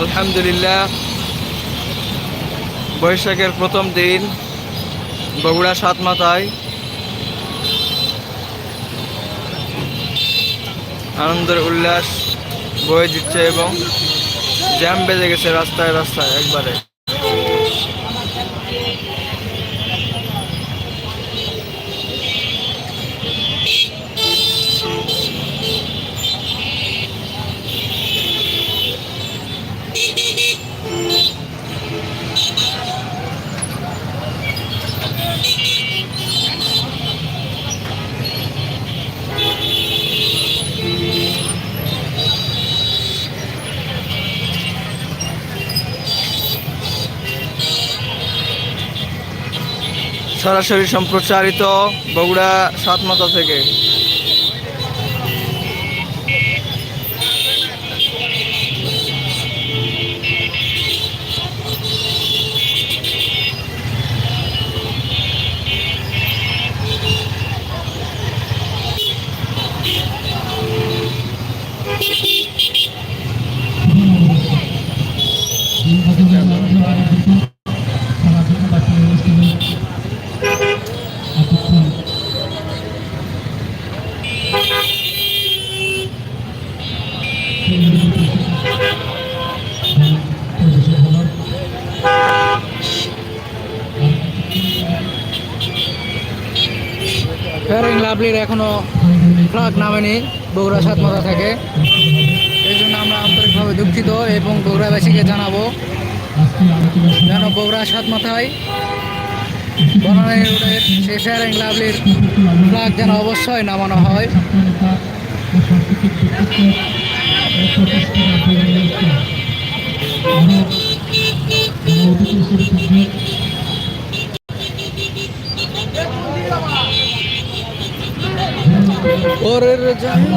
আলহামদুলিল্লাহ, বৈশাখের প্রথম দিন, বগুড়া সাত মাথায়। আনন্দের উল্লাস বয়ে দিচ্ছে এবং জ্যাম বেজে গেছে রাস্তায় রাস্তায় একবারে। সরাসরি সম্প্রচারিত বগুড়া সাতমাথা থেকে। ফেয়ারিং লাভলির এখনও ফ্লাগ নামেনি, বগুড়া সাতমাথা থেকে। এই জন্য আমরা আন্তরিকভাবে দুঃখিত এবং বগুড়াবাসীকে জানাব যেন বগুড়া সাতমাথায় বনানী রোডের ফেয়ারিং লাভলির ফ্লাগ যেন অবশ্যই নামানো হয়। ওরের জায়গা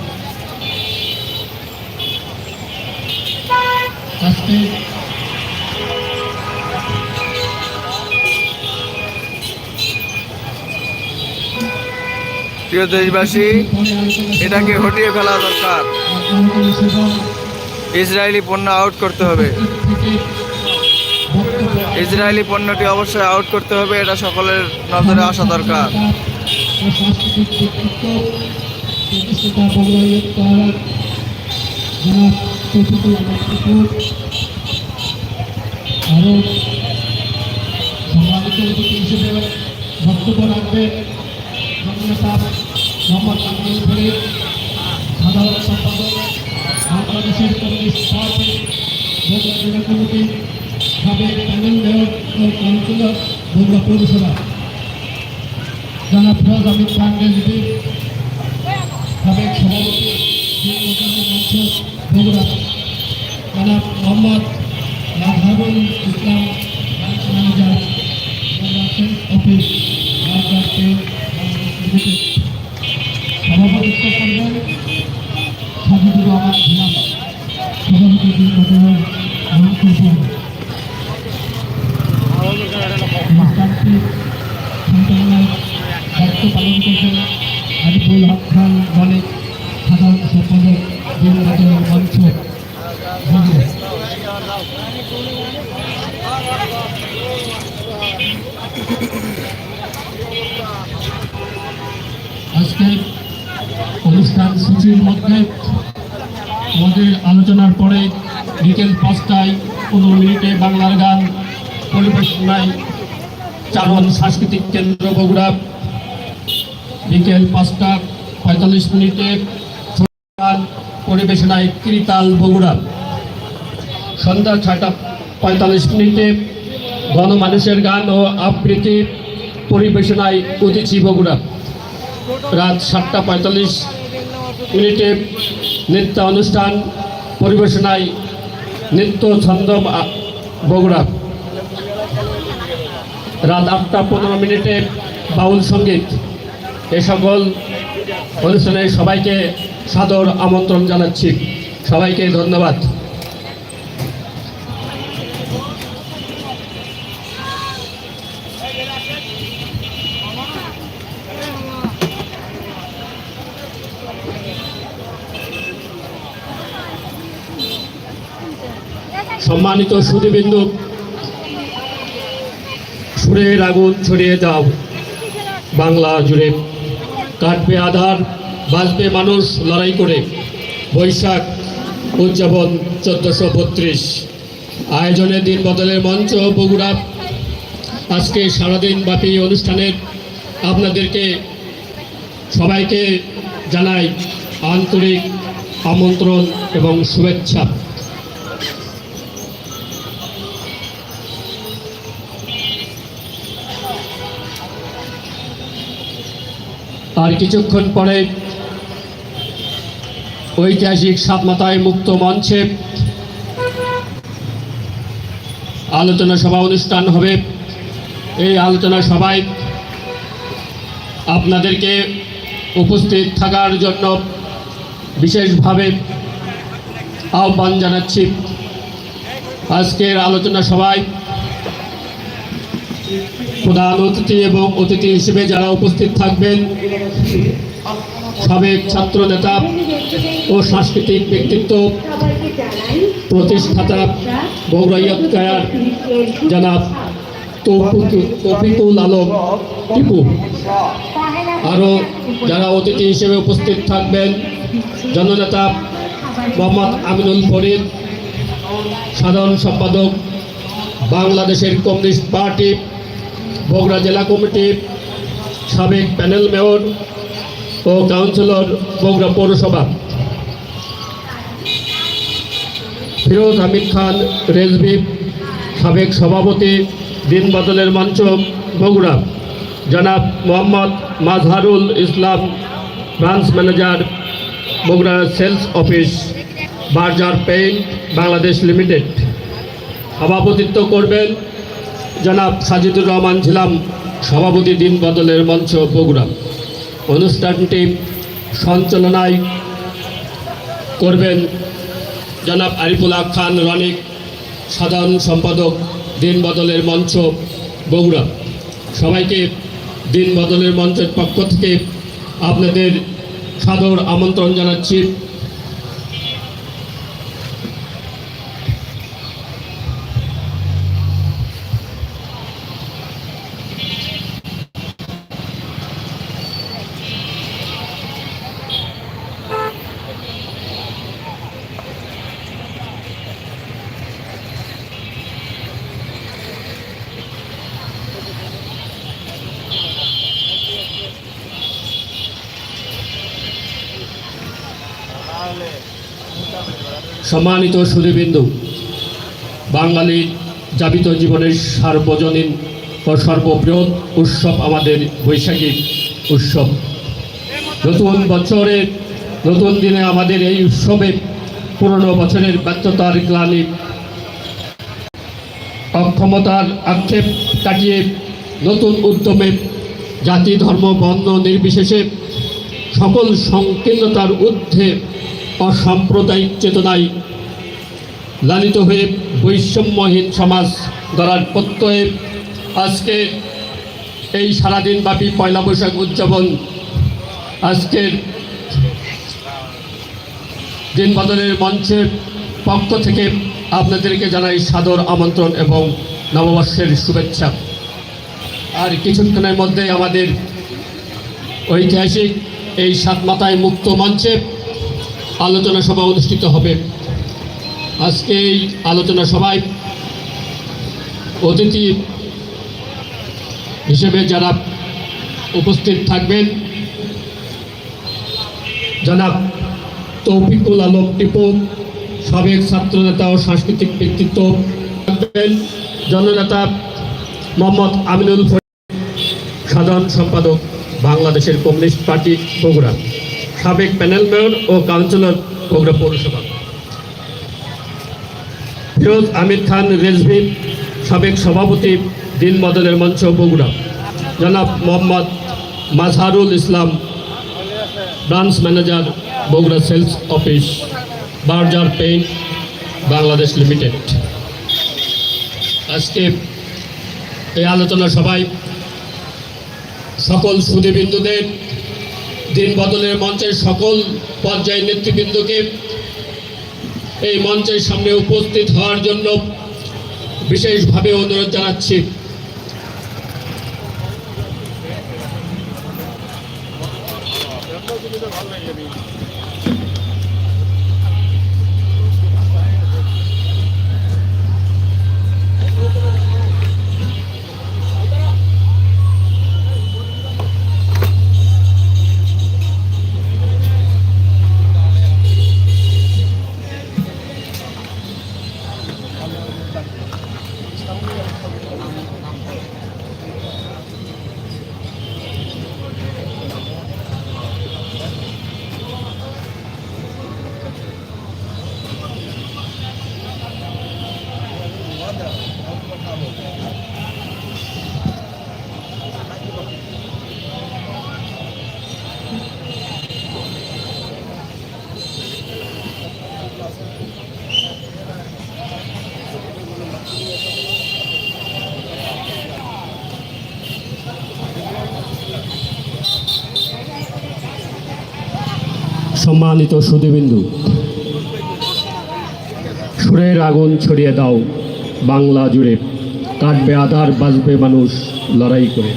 প্রিয় দেশবাসী, এটাকে হটিয়ে ফেলা দরকার। ইসরায়েলি পণ্য আউট করতে হবে। ইসরায়েলি পণ্যটি অবশ্যই আউট করতে হবে, এটা সকলের নজরে আসা দরকার। বক্তব্য রাখবে মোহাম্মদ আমিনুল ফরিদ সাধারণ সম্পাদক, বাংলাদেশের কমিউনিস্ট পার্টি, বগুড়া জেলা কমিটি, সাবেক প্যানেল মেয়র ও কাউন্সিলর, বগুড়া পৌরসভা। জনাব ফিরোজ আহমেদ খান রেজবি সাবেক সভাপতি মঞ্চ, বগুড়া। জনাব মোহাম্মদ রাধাবুল ইসলাম ম্যানেজার অফিস কেন্দ্র বগুড়া বিকেল পাঁচটা পঁয়তাল্লিশ মিনিটে পরিবেশনায় কৃতাল বগুড়া। সন্ধ্যা ছয়টা পঁয়তাল্লিশ মিনিটে গণমানুষের গান ও আবৃত্তি পরিবেশনায় উদিচি বগুড়া। রাত সাতটা পঁয়তাল্লিশ মিনিটে নৃত্য অনুষ্ঠান পরিবেশনায় নৃত্য ছন্দ বগুড়া। রাত আটটা পনেরো মিনিটে বাউল সংগীত। এ সকল অনুষ্ঠানে সবাইকে সাদর আমন্ত্রণ জানাচ্ছি। সবাইকে ধন্যবাদ। সম্মানিত সুদীবিন্দু সুরের আগুন ছড়িয়ে দাও বাংলা জুড়ে কাটবে আধার, বাঁচবে মানুষ লড়াই করে। বৈশাখ, উদযাপন চোদ্দশো বত্রিশ। আয়োজনে দিন বদলের মঞ্চ, বগুড়া। আজকে সারাদিন ব্যাপী অনুষ্ঠানের আপনাদেরকে সবাইকে জানাই আন্তরিক আমন্ত্রণ এবং শুভেচ্ছা। আর কিছুক্ষণ পরে ঐতিহাসিক সাতমাতায় মুক্ত মঞ্চে আলোচনা সভা অনুষ্ঠান হবে। এই আলোচনা সভায় আপনাদেরকে উপস্থিত থাকার জন্য বিশেষভাবে আহ্বান জানাচ্ছি। আজকের আলোচনা সভায় প্রধান অতিথি এবং অতিথি হিসেবে যারা উপস্থিত থাকবেন, সাবেক ছাত্র নেতা ও সাংস্কৃতিক ব্যক্তিত্ব, প্রতিষ্ঠাতা কায়ার জনাব তৌফিক- তৌফিকুল আলম টিপু। আরও যারা অতিথি হিসেবে উপস্থিত থাকবেন, জননেতা মোহাম্মদ আমিনুল ফরিদ, সাধারণ সম্পাদক বাংলাদেশের কমিউনিস্ট পার্টি বগুড়া জেলা কমিটি সাবেক প্যানেল মেয়র ও কাউন্সিলর বগুড়া পৌরসভা। ফিরোজ হামিদ খান, রেজবি, সাবেক সভাপতি, দিন বদলের মঞ্চ, বগুড়া। জনাব Mohammad Mazharul Islam, branch manager, Bogura sales office, Berger paint, Bangladesh limited. সভাপতিত্ব করবেন জনাব সাজিদুর রহমান ছিলাম সভাপতি দিন বদলের মঞ্চ বগুড়া অনুষ্ঠানটি সঞ্চালনায় করবেন জনাব আরিফুল্লাহ খান রনিক সাধারণ সম্পাদক দিন বদলের মঞ্চ বগুড়া সবাইকে দিন বদলের মঞ্চের পক্ষ থেকে আপনাদের সাদর আমন্ত্রণ জানাচ্ছি। সম্মানিত সুদীবিন্দু বাঙালির যাবিত জীবনের সার্বজনীন ও সর্ববৃহৎ উৎসব আমাদের বৈশাখী উৎসব। নতুন বছরের নতুন দিনে আমাদের এই উৎসবে পুরনো বছরের ব্যর্থতার গ্লানি, অক্ষমতার আক্ষেপ কাটিয়ে নতুন উদ্যমে জাতি, ধর্ম, বর্ণ নির্বিশেষে সকল সংকীর্ণতার ঊর্ধ্বে অসাম্প্রদায়িক চেতনায় লালিত হয়ে বৈষম্যহীন সমাজ গড়ার প্রত্যয়ে আজকে এই সারাদিনব্যাপী পয়লা বৈশাখ উদযাপন আজকের দিন বদলের মঞ্চের পক্ষ থেকে আপনাদেরকে জানাই সাদর আমন্ত্রণ এবং নববর্ষের শুভেচ্ছা। আর কিছুক্ষণের মধ্যে আমাদের ঐতিহাসিক এই সাত মাথায় মুক্ত মঞ্চে আলোচনা সভা অনুষ্ঠিত হবে। আজকে এই আলোচনা সভায় অতিথি হিসেবে যারা উপস্থিত থাকবেন, জনাব তৌফিকুল আলম টিপু, সাবেক ছাত্রনেতা ও সাংস্কৃতিক ব্যক্তিত্ব জননেতা মোহাম্মদ আমিনুল সাধারণ সম্পাদক বাংলাদেশের কমিউনিস্ট পার্টি বগুড়া। সাবেক প্যানেল মেয়র ও কাউন্সিলর বগুড়া পৌরসভা। ফিরোজ আমির খান রেজভি, সাবেক সভাপতি দিন বদলের মঞ্চ বগুড়া। জনাব Mohammad Mazharul Islam, branch manager Bogura sales office, Berger paint, Bangladesh limited. আজকে এই আলোচনা সভায় সকল সুদীবিন্দুদের দিন বদলের মঞ্চের সকল পর্যায়ের নেতৃবৃন্দকে এই মঞ্চের সামনে উপস্থিত হওয়ার জন্য বিশেষভাবে অনুরোধ জানাচ্ছি। সম্মানিত সুদীবিন্দু, সুরের আগুন ছড়িয়ে দাও, বাংলা জুড়ে। কাটবে আধার বাজবে মানুষ লড়াই করে।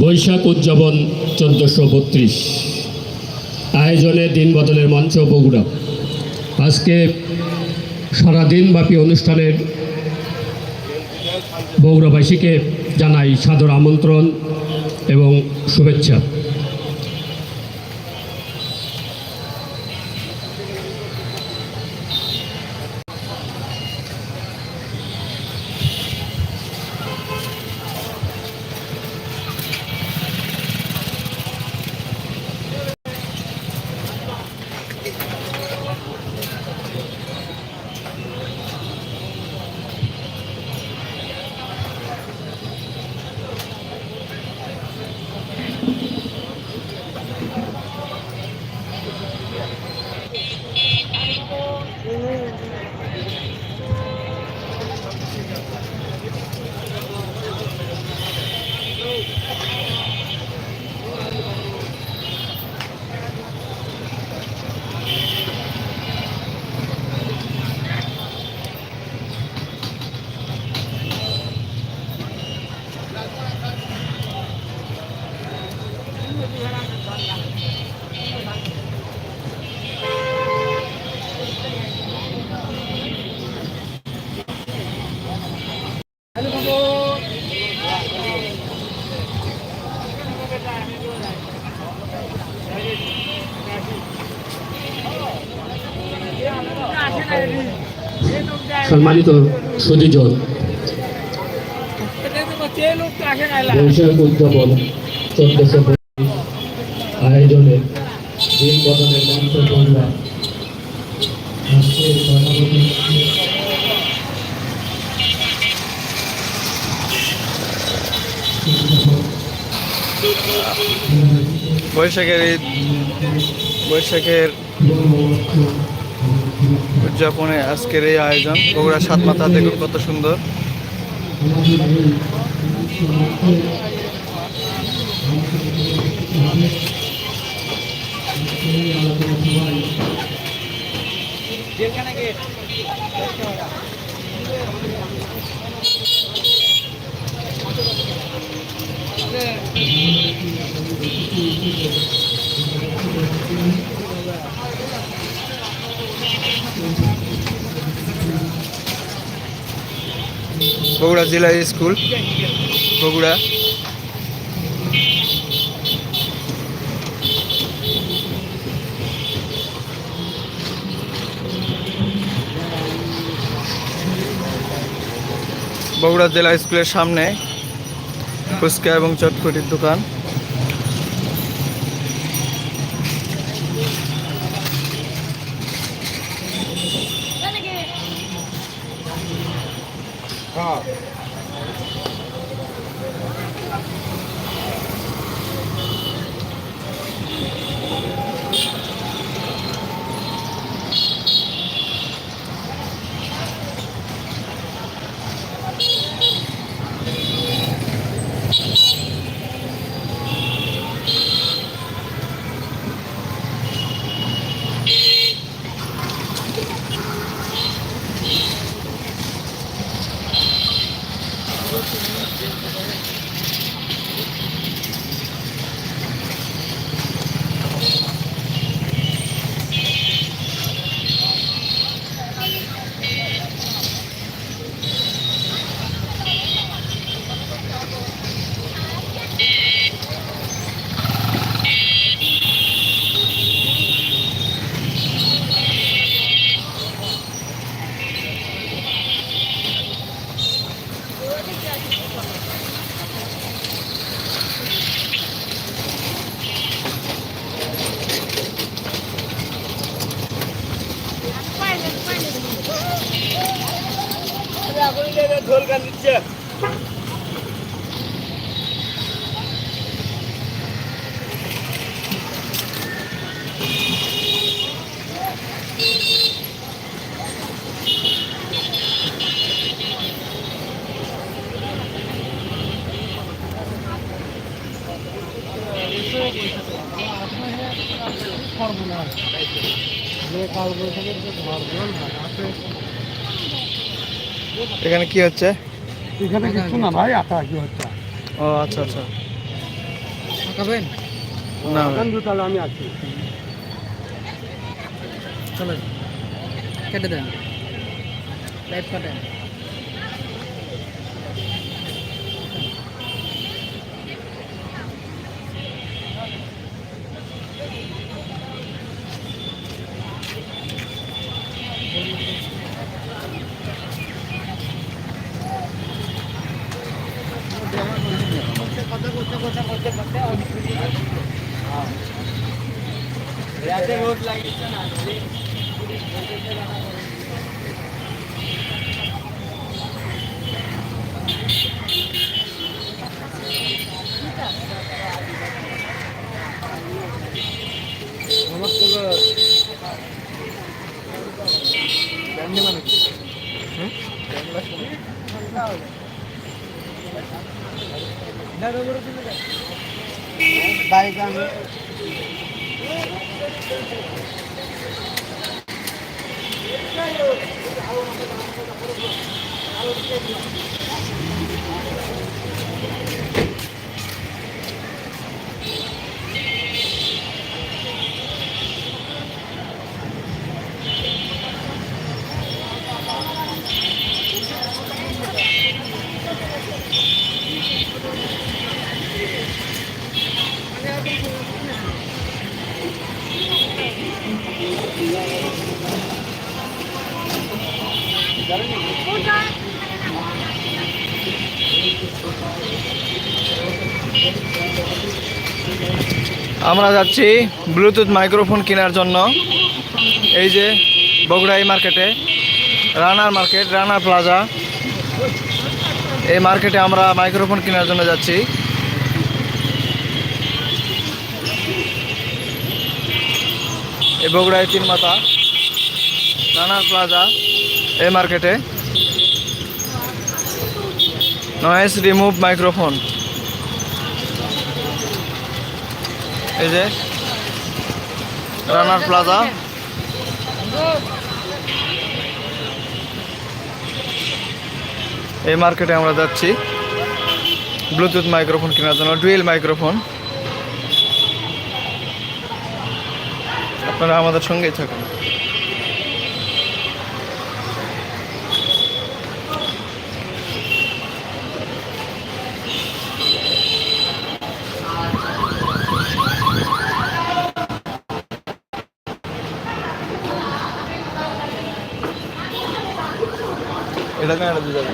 বৈশাখ উদযাপন চোদ্দশো বত্রিশ। আয়োজনে দিন বদলের মঞ্চ বগুড়া। আজকে সারাদিনব্যাপী অনুষ্ঠানের বগুড়াবাসীকে জানাই সাদর আমন্ত্রণ এবং শুভেচ্ছা। সম্মানিত বৈশাখ উদযাপন আয়োজনে বৈশাখের বৈশাখের উদযাপনে আজকের এই আয়োজন বগুড়া সাত মাথা দেখুন কত সুন্দর Thank you. বগুড়া জেলা স্কুল বগুড়া। বগুড়া জেলা স্কুলের সামনে ফুচকা এবং চটকটির দোকান। কি হচ্ছে? এখানে কিছু না ভাই আটা কি হচ্ছে? ও আচ্ছা আচ্ছা। খাবেন? না। তাহলে আমি আছি। চলেন। কেটে দেন। লাইট কাটেন। বাইক আমি আমরা যাচ্ছি ব্লুটুথ মাইক্রোফোন কেনার জন্য। এই যে বগুড়া এই মার্কেটে, রানার মার্কেট, রানার প্লাজা এই মার্কেটে আমরা মাইক্রোফোন কেনার জন্য যাচ্ছি। এই বগুড়ায় তিন মাথা রানার প্লাজা এই মার্কেটে। নয়েস রিমুভ মাইক্রোফোন এই যে রানার প্লাজা এই মার্কেটে আমরা যাচ্ছি। ব্লুটুথ মাইক্রোফোন কেনার জন্য ডুয়েল মাইক্রোফোন আপনারা আমাদের সঙ্গেই থাকুন। এটা কেন এটা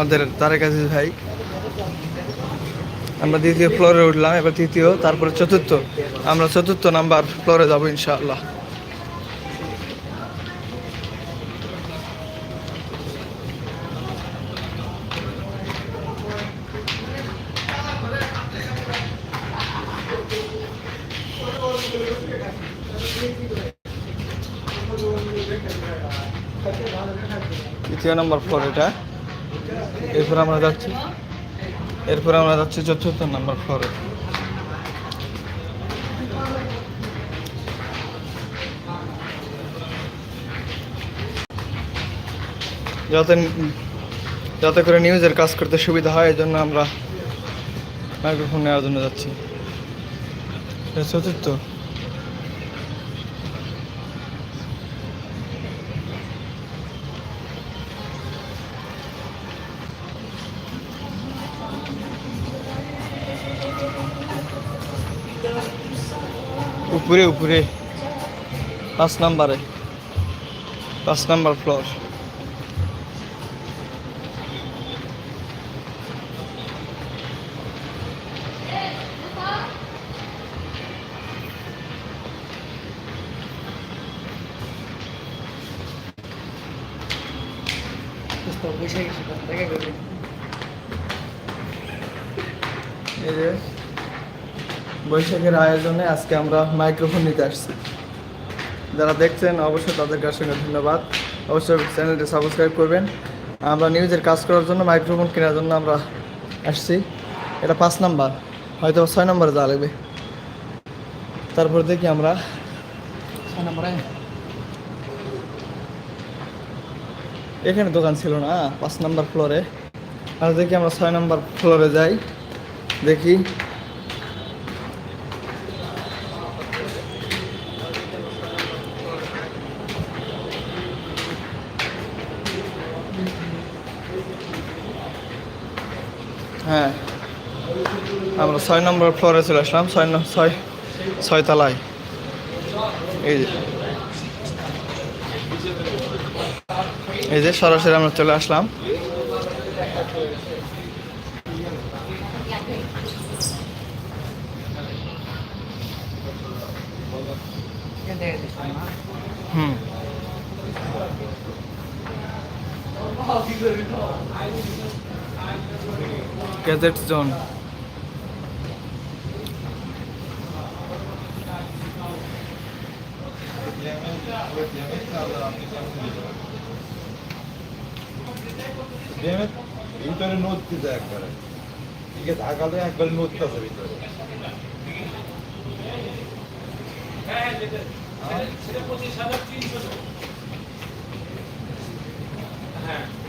আমাদের তারেক আজিজ ভাই। আমরা দ্বিতীয় ফ্লোরে উঠলাম, এবার তৃতীয়, তারপরে চতুর্থ। আমরা চতুর্থ নাম্বার ফ্লোরে যাব ইনশাআল্লাহ। তৃতীয় নম্বর ফ্লোর এটা। এরপর আমরা যাচ্ছি। এরপর আমরা যাচ্ছি চতুর্থ নাম্বার ফ্লোরে যাতে যাতে করে নিউজের কাজ করতে সুবিধা হয় এই জন্য আমরা মাইক্রোফোন নেওয়ার জন্য যাচ্ছি। চতুর্থ। উপরে উপরে। পাঁচ নাম্বারে। পাঁচ নাম্বার ফ্লোর এই যে। বৈশাখের আয়োজনে আজকে আমরা মাইক্রোফোন নিতে আসছি। যারা দেখছেন, অবশ্যই তাদের কাছে ধন্যবাদ। অবশ্যই চ্যানেলটি সাবস্ক্রাইব করবেন। আমরা নিউজের কাজ করার জন্য মাইক্রোফোন কেনার জন্য আমরা আসছি। এটা পাঁচ নাম্বার হয়তো ছয় নম্বরে যাওয়া লাগবে। তারপর দেখি আমরা। ছয় নম্বরে। এখানে দোকান ছিল না, পাঁচ নাম্বার ফ্লোরে আর দেখি আমরা ছয় নাম্বার ফ্লোরে যাই। দেখি। হ্যাঁ। আমরা ছয় নম্বর ফ্লোরে চলে আসলাম, ছয় ছয় ছয় তলায় এই যে। এই যে সরাসরি আমরা চলে আসলাম। Dessert zone. ভিতরে নদ দিতে একবারে। এদিকে ঢাকাতে একবারে নদ আছে ভিতরে। হ্যাঁ।